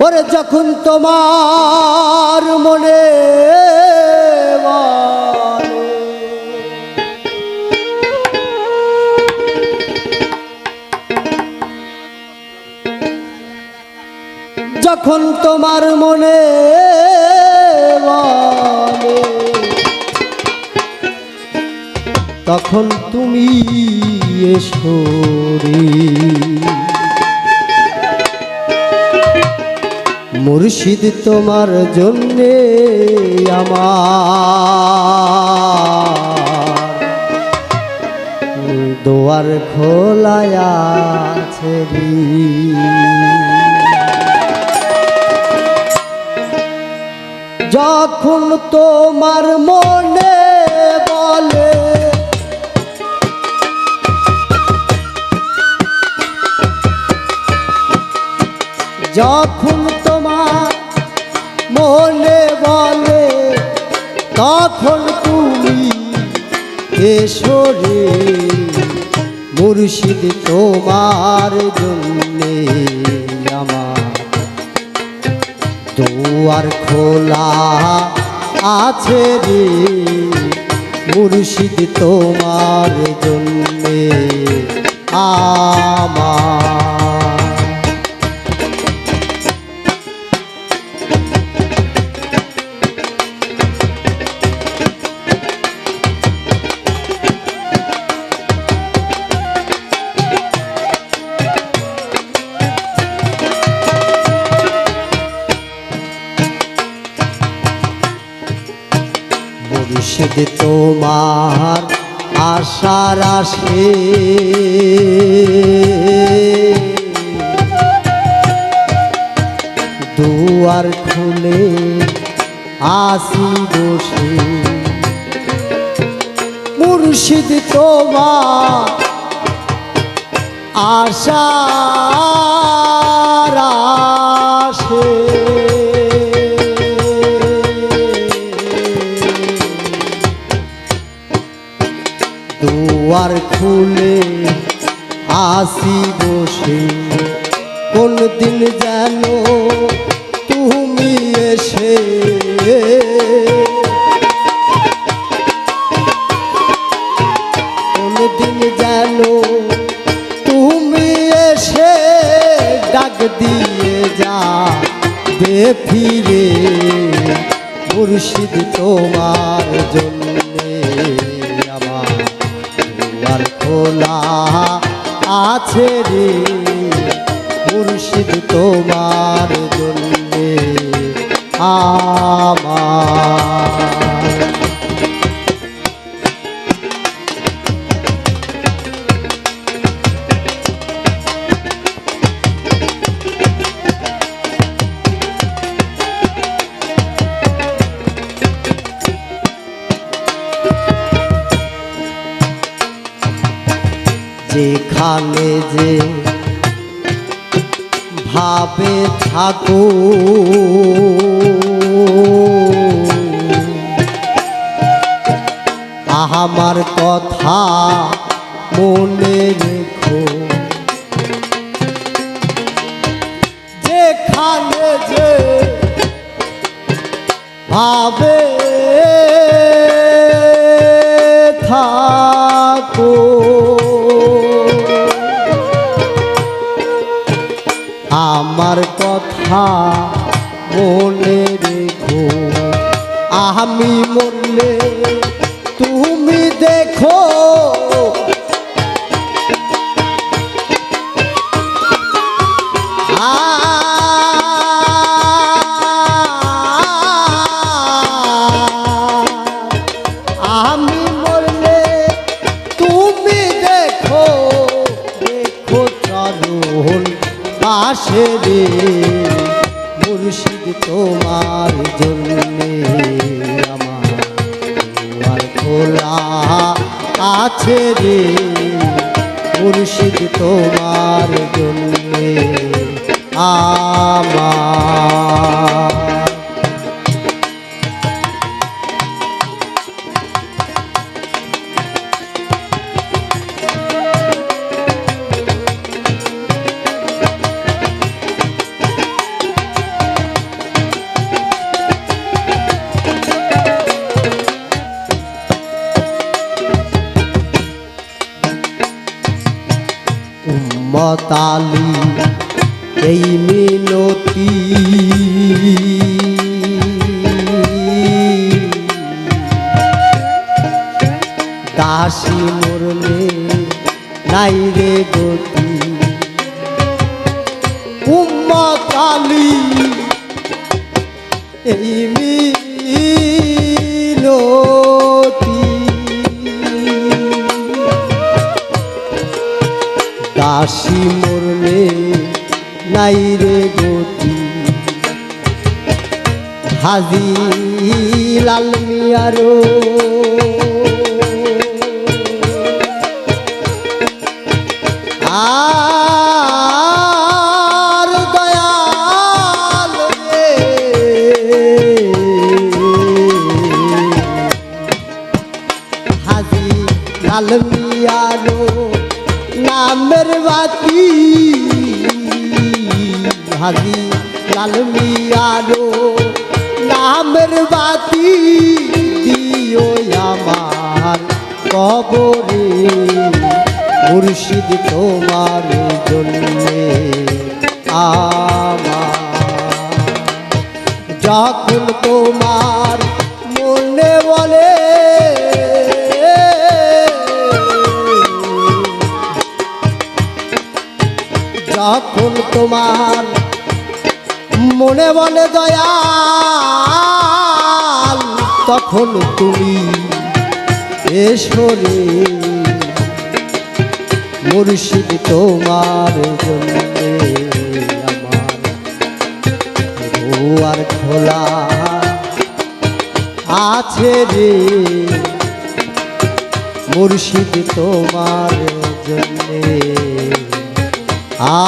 ওরে যখন তোমার মনে যখন তোমার মনে তখন তুমি এসো রে। মুর্শিদ তোমার জন্যে আমার দোয়ার খোলায়। যখন তোমার মনে বলে যখন মনে বলে, তখন তুমি এসো রে মুর্শিদ তোমার জন্যে আমার দুয়ার খোলা আছে রে মুর্শিদ তোমার জন্যে আমার। মুর্শিদ তোমার আশার আসে। দুয়ার খুলে আসি বসে। মুর্শিদ তোমার আশার আসি বসে। কোন দিন যেন তুমি এসে। কোন দিন যেন তুমি এসে ডাক দিয়ে যা দে ফিরে। মুর্শিদ তোমার জন্যে আমার খোলা। আছে রে মুর্শিদ তোমার জন্যে আমার। যে ভাবে থাকো। আমার কথা মনে রেখো। যেখানে যে ভাবে আমার কথা মনে রেখো। আমি মরলে তুমি দেখো। আমি পাশে রে মুর্শিদ তোমার জন্যে আমার খোলা আছে রে মুর্শিদ তোমার জন্যে আমার উম্মতালি এই মিনতি। দাসী মরলে নাই রে গতি। উম্মা উম্মতালি এই নাই রে গতি। হাজি লাল মিয়ারো। আর দয়াল হাজি লাল মিয়ারো নামের বাতি হাজি লাল মিয়ারো নামের বাতি দিও আমার কবরে। মুর্শিদ তোমার জন্যে যখন তোমার মনে বলে, যখন তোমার মনে বলে দয়াল, তখন তুমি এসরে মুর্শিদ তোমার জন্য আমার খোলা আছে রে। মুর্শিদ তোমার জন্যে আ